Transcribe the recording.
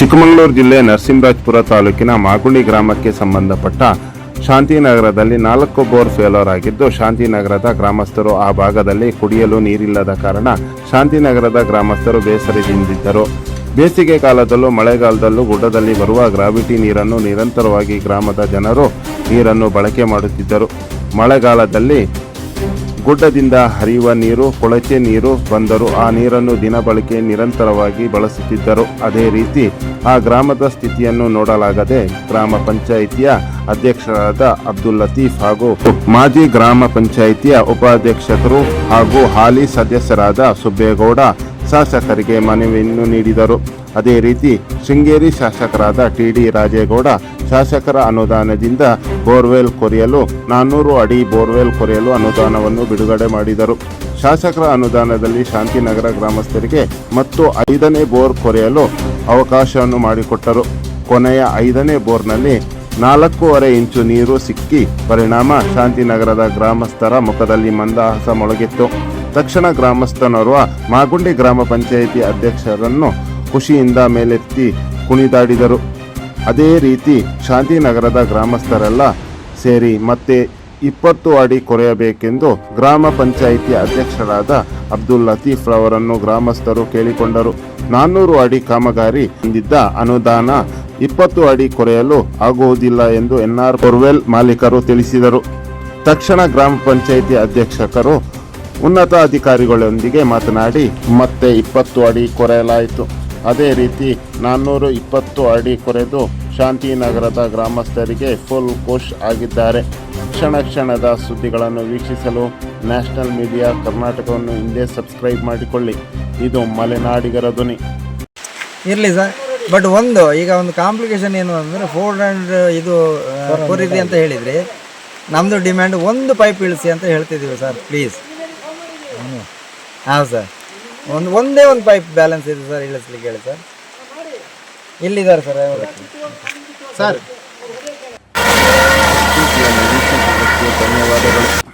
ಚಿಕ್ಕಮಗಳೂರು ಜಿಲ್ಲೆ ನರಸಿಂಹರಾಜ್ಪುರ ತಾಲೂಕಿನ ಮಾಗುಂಡಿ ಗ್ರಾಮಕ್ಕೆ ಸಂಬಂಧಪಟ್ಟ ಶಾಂತಿನಗರದಲ್ಲಿ ನಾಲ್ಕು ಬೋರ್ ಫೇಲೋರ್ ಆಗಿದ್ದು, ಶಾಂತಿನಗರದ ಗ್ರಾಮಸ್ಥರು ಆ ಭಾಗದಲ್ಲಿ ಕುಡಿಯಲು ನೀರಿಲ್ಲದ ಕಾರಣ ಶಾಂತಿನಗರದ ಗ್ರಾಮಸ್ಥರು ಬೇಸರದಿಂದಿದ್ದರು ಬೇಸಿಗೆ ಕಾಲದಲ್ಲೂ ಮಳೆಗಾಲದಲ್ಲೂ ಗುಡ್ಡದಲ್ಲಿ ಬರುವ ಗ್ರಾವಿಟಿ ನೀರನ್ನು ನಿರಂತರವಾಗಿ ಗ್ರಾಮದ ಜನರು ನೀರನ್ನು ಬಳಕೆ ಮಾಡುತ್ತಿದ್ದರು. ಮಳೆಗಾಲದಲ್ಲಿ ಗುಡ್ಡದಿಂದ ಹರಿಯುವ ನೀರು, ಕೊಳಚೆ ನೀರು ಬಂದರು ಆ ನೀರನ್ನು ದಿನ ಬಳಕೆ ನಿರಂತರವಾಗಿ ಬಳಸುತ್ತಿದ್ದರು. ಅದೇ ರೀತಿ ಆ ಗ್ರಾಮದ ಸ್ಥಿತಿಯನ್ನು ನೋಡಲಾಗದೆ ಗ್ರಾಮ ಪಂಚಾಯಿತಿಯ ಅಧ್ಯಕ್ಷರಾದ ಅಬ್ದುಲ್ ಲತೀಫ್ ಹಾಗೂ ಮಾಜಿ ಗ್ರಾಮ ಪಂಚಾಯಿತಿಯ ಉಪಾಧ್ಯಕ್ಷರು ಹಾಗೂ ಹಾಲಿ ಸದಸ್ಯರಾದ ಸುಬ್ಬೇಗೌಡ ಶಾಸಕರಿಗೆ ಮನವಿಯನ್ನು ನೀಡಿದರು. ಅದೇ ರೀತಿ ಶೃಂಗೇರಿ ಶಾಸಕರಾದ ಟಿ ಡಿ ರಾಜೇಗೌಡ ಶಾಸಕರ ಅನುದಾನದಿಂದ ಬೋರ್ವೆಲ್ ಕೊರೆಯಲು ನಾನ್ನೂರು ಅಡಿ ಬೋರ್ವೆಲ್ ಕೊರೆಯಲು ಅನುದಾನವನ್ನು ಬಿಡುಗಡೆ ಮಾಡಿದರು. ಶಾಸಕರ ಅನುದಾನದಲ್ಲಿ ಶಾಂತಿನಗರ ಗ್ರಾಮಸ್ಥರಿಗೆ ಮತ್ತು ಐದನೇ ಬೋರ್ ಕೊರೆಯಲು ಅವಕಾಶವನ್ನು ಮಾಡಿಕೊಟ್ಟರು. ಕೊನೆಯ ಐದನೇ ಬೋರ್ನಲ್ಲಿ ನಾಲ್ಕೂವರೆ ಇಂಚು ನೀರು ಸಿಕ್ಕಿ ಪರಿಣಾಮ ಶಾಂತಿನಗರದ ಗ್ರಾಮಸ್ಥರ ಮುಖದಲ್ಲಿ ಮಂದಹಾಸ ಮೊಳಗಿತ್ತು. ತಕ್ಷಣ ಗ್ರಾಮಸ್ಥನೋರ್ವ ಮಾಗುಂಡಿ ಗ್ರಾಮ ಪಂಚಾಯಿತಿ ಅಧ್ಯಕ್ಷರನ್ನು ಖುಷಿಯಿಂದ ಮೇಲೆತ್ತಿ ಕುಣಿದಾಡಿದರು. ಅದೇ ರೀತಿ ಶಾಂತಿನಗರದ ಗ್ರಾಮಸ್ಥರೆಲ್ಲ ಸೇರಿ ಮತ್ತೆ ಇಪ್ಪತ್ತು ಅಡಿ ಕೊರೆಯಬೇಕೆಂದು ಗ್ರಾಮ ಪಂಚಾಯಿತಿ ಅಧ್ಯಕ್ಷರಾದ ಅಬ್ದುಲ್ ಲತೀಫ್ ರವರನ್ನು ಗ್ರಾಮಸ್ಥರು ಕೇಳಿಕೊಂಡರು. ನಾನ್ನೂರು ಅಡಿ ಕಾಮಗಾರಿ ಹೊಂದಿದ್ದ ಅನುದಾನ ಇಪ್ಪತ್ತು ಅಡಿ ಕೊರೆಯಲು ಆಗುವುದಿಲ್ಲ ಎಂದು ಎನ್ಆರ್ ಬೋರ್ವೆಲ್ ಮಾಲೀಕರು ತಿಳಿಸಿದರು. ತಕ್ಷಣ ಗ್ರಾಮ ಪಂಚಾಯಿತಿ ಅಧ್ಯಕ್ಷಕರು ಉನ್ನತ ಅಧಿಕಾರಿಗಳೊಂದಿಗೆ ಮಾತನಾಡಿ, ಮತ್ತೆ ಇಪ್ಪತ್ತು ಅಡಿ ಕೊರೆಯಲಾಯಿತು. ಅದೇ ರೀತಿ ನಾನ್ನೂರು ಇಪ್ಪತ್ತು ಅಡಿ ಕೊರೆದು ಶಾಂತಿನಗರದ ಗ್ರಾಮಸ್ಥರಿಗೆ ಫುಲ್ ಖುಷ್ ಆಗಿದ್ದಾರೆ. ಕ್ಷಣ ಕ್ಷಣದ ಸುದ್ದಿಗಳನ್ನು ವೀಕ್ಷಿಸಲು ನ್ಯಾಷನಲ್ ಮೀಡಿಯಾ ಕರ್ನಾಟಕವನ್ನು ಹಿಂದೆ ಸಬ್ಸ್ಕ್ರೈಬ್ ಮಾಡಿಕೊಳ್ಳಿ. ಇದು ಮಲೆನಾಡಿಗರ ಧ್ವನಿ. ಇರಲಿ ಸರ್ ಬಟ್ ಒಂದು, ಈಗ ಒಂದು ಕಾಂಪ್ಲಿಕೇಶನ್ ಏನು ಅಂದರೆ ಫೋರ್ ಹಂಡ್ರೆಡ್ ಇದು ಕೊರಿರಿ ಅಂತ ಹೇಳಿದ್ರಿ ನಮ್ಮದು ಡಿಮ್ಯಾಂಡ್ ಒಂದು ಪೈಪ್ ಇಳಿಸಿ ಅಂತ ಹೇಳ್ತಿದ್ದೀವಿ ಸರ್ ಪ್ಲೀಸ್ ಹಾಂ ಸರ್ ಒಂದು ಒಂದೇ ಒಂದು ಪೈಪ್ ಬ್ಯಾಲೆನ್ಸ್ ಇದೆ ಸರ್ ಇಳಿಸ್ಲಿಕ್ಕೆ ಹೇಳಿ ಸರ್ ಇಲ್ಲಿದ್ದಾರೆ ಸರ್ ಸರ್ ಧನ್ಯವಾದಗಳು